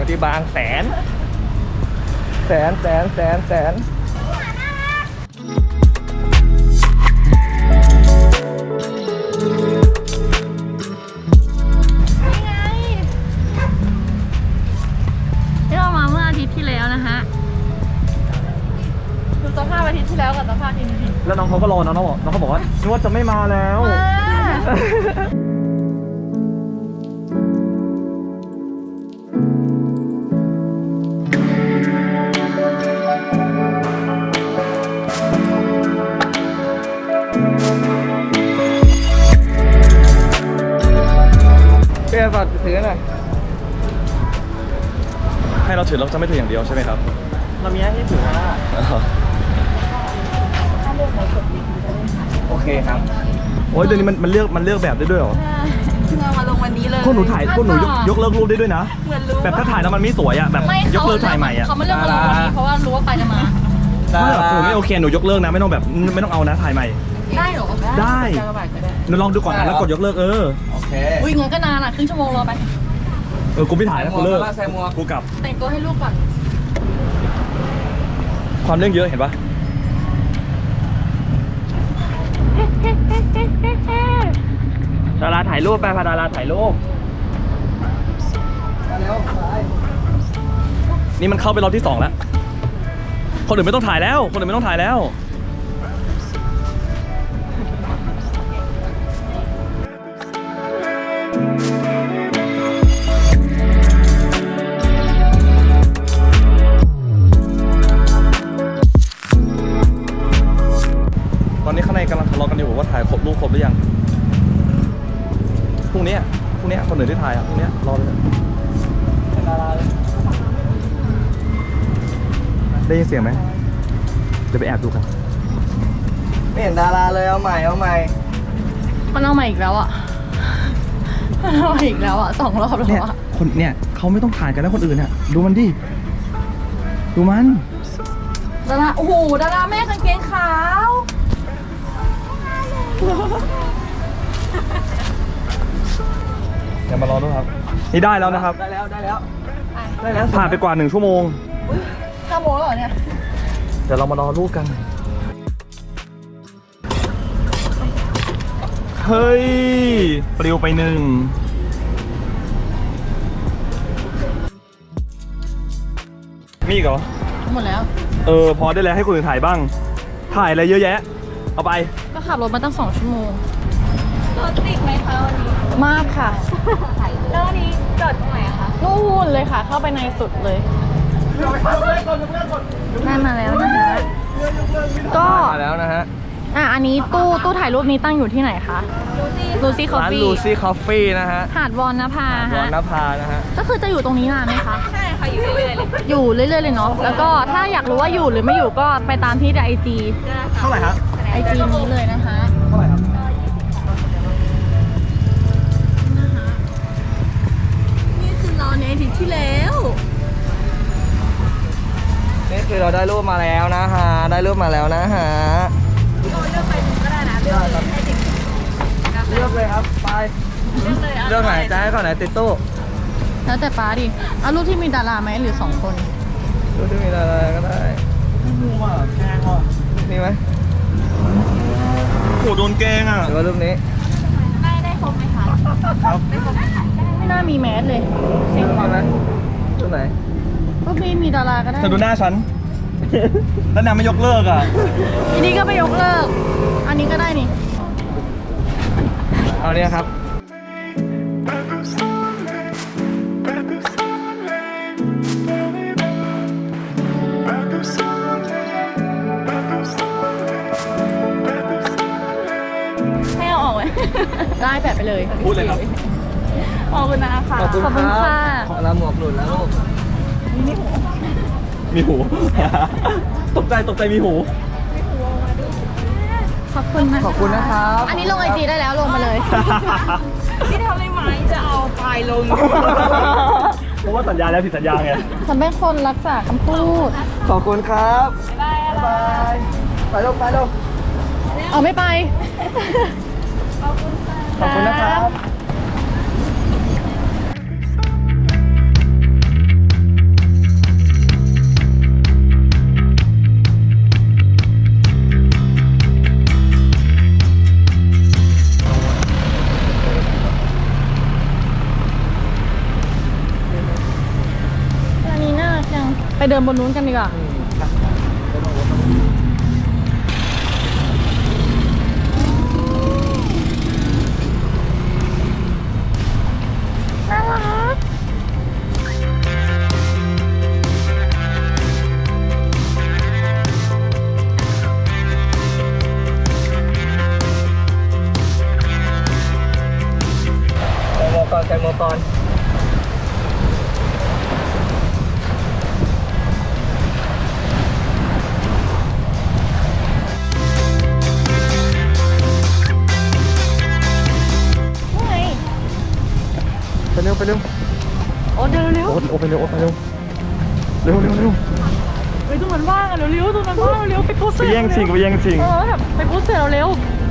อนนี้เราก็อยู่กันที่บางแสน แสนแสนแสนแสนนี่ไงที่เรามาเมื่ออาทิตย์ที่แล้วนะฮะดูสภาพอาทิตย์ที่แล้วกับสภาพอาทิตย์นี้แล้วน้องเขาก็รอนะน้องบอกน้องเขาบอกว่านึกว่าจะไม่มาแล้วเปียฝา กถือหน่อยให้เราถือเราจะไม่ถืออย่างเดียวใช่ไหมครับ เรามีให้ถือนะโอเคครับ โอ้ยเดี๋ยวนี้มันมันเลือกมันเลือกแบบได้ด้วยเหรอเรามาลงวันนี้เลยพวกหนูถ่ายพวกหนูยกยกเลิกรูปได้ด้วยนะ เหมือนรู้แบบถ้าถ่ายแล้วมันไม่สวยอะแบบไม่ยกเลิกถ่ายใหม่อะเขาไม่เลือกมาลงวันนี้เพราะว่ารู้ว่าไปจะมาไม่หรอกหนูไม่โอเคหนูยกเลิกนะไม่ต้องแบบไม่ต้องเอานะถ่ายใหม่ ได้เหรอได้ จะระบาดก็ได้หนูลองดูก่อนนะแล้วกดยกเลิกเออ โอเคอุ้ยงั้นก็นานอะครึ่งชั่วโมงรอไป เออ กูไม่ถ่ายแล้วกูเลิก ใส่หมวกกูกลับ แต่งตัวให้ลูกก่อน ความเรื่องเยอะเห็นปะดาราถ่ายรูปไปพาดาราถ่ายรูป มาเร็วไปนี่มันเข้าไปรอบที่สองแล้ว คนอื่นไม่ต้องถ่ายแล้ว คนอื่นไม่ต้องถ่ายแล้ว นี้พรุ่งนี้คนอื่นที่ถ่ายอะพรุ่งนี้รอเลยดาราเลยได้ยินเสียงไหมเดี๋ยวไปแอบดูกันไม่เห็นดาราเลยเอาใหม่เอาใหม่มันเอามาอีกแล้วอะมันเอามาอีกแล้วอะสองรอบแล้วเนี่ยอะคนเนี่ยเขาไม่ต้องถ่ายกันแล้วคนอื่นเนี่ยดูมันดิดูมันดาราโอ้โหดาราแม่กางเกงขาว ดี๋ยวมารอดูครับ นี่ได้แล้วนะครับ ได้แล้วได้แล้วได้แล้วผ่านไปกว่าหนึ่งชั่วโมงห้าโมงแล้วเหรอเนี่ย เดี๋ยวเรามารอรูปกัน เฮ้ยปลิวไปหนึ่งมีอีกเหรอ หมดแล้ว เออ พอได้แล้วให้คนอื่นถ่ายบ้าง ถ่ายอะไรเยอะแยะ เอาไป ก็ขับรถมาตั้งสองชั่วโมง รถติดไหมคะวันนี้มากค่ะ แล้ววันนี้จอดตรงไหนคะนู่นเลยค่ะ เข้าไปในสุดเลยได้มาแล้วนะคะ ก็ มาแล้วนะฮะ อะ อันนี้ตู้ตู้ถ่ายรูปนี้ตั้งอยู่ที่ไหนคะลูซี่คอฟร้านฟี่ลูซี่คอฟฟี่นะฮะหาดวอนนภาร้อนฮะนภานะฮะ ก็คือจะอยู่ตรงนี้นานไหมคะ ใช่ค่ะอยู่เรื่อยๆเลยอยู่เรื่อยๆเลยเนาะ แล้วก็ถ้าอยากรู้ว่าอยู่หรือไม่อยู่ก็ไปตามที่ไอจี เท่าไหร่ฮะไอจีนี้เลยนะคะ เท่าไหร่ครับ ในอาทิตย์ที่แล้วนี่คือเราได้รูปมาแล้วนะฮะ ได้รูปมาแล้วนะฮะเลือกไปหนึ่งก็ได้นะเลือกเลยให้เด็กเลือกเลยครับ ไป เลือกเลยเลือกไหนจะให้ก่อนไหนติดตู้แล้วแต่ป้าดิเอารูปที่มีดาราไหมหรือสองคนรูปที่มีอะไรก็ได้มูอะแกงอะมีไหมโหโดนแกงอะหรือว่ารูปนี้ได้ได้ครบไหมคะครับไม่น่ามีแมสเลยเซ็งมีว่ะไหมรูปไหนรูปนี้มีดาราก็ได้เธอดูหน้าฉัน แล้วนางไม่ยกเลิกอะ อันนี้ก็ไปยกเลิก อันนี้ก็ได้นี่ เอาเนี่ยครับ Pas de soleil, pas de soleil, pas de soleil, pas de soleil, pas de soleil. ให้เอาออกไหมได้แปะไปเลย พูดเลยครับ ขอบคุณนะคะขอบคุณขอบคุณครับค่ะ ขอลาหมวกหลุดแล้วลูกมีหู ตกใจตกใจมีหู ขอบคุณนะขอบคุณนะครับอันนี้ลงไอจีได้แล้วลงมาเลยพี่ทำได้ไหมจะเอาไฟล์ลง เพราะว่าสัญญาแล้วผิดสัญญาไงฉันเป็นคนรักษาคำพูด ขอบคุณครับบ๊ายบายไปลงไปลงเอาไม่ไป ขอบคุณนะครับ เดินบนนู้นกันดีกว่าน่ารักแตงโมก่อนแตงโมก่อน เร็วไปเร็วโอ้เดินเร็วโอ๊ตโอ๊ตไปเร็วโอ๊ตไปเร็วเร็วเร็วเร็วเฮ้ยตรงนั้นว่างอะเร็วๆตรงนั้นว่างเร็วๆไปพูดไปเสร็จแย่งชิงไปแย่งชิง เออแบบไปพูดเสร็จเร็วๆ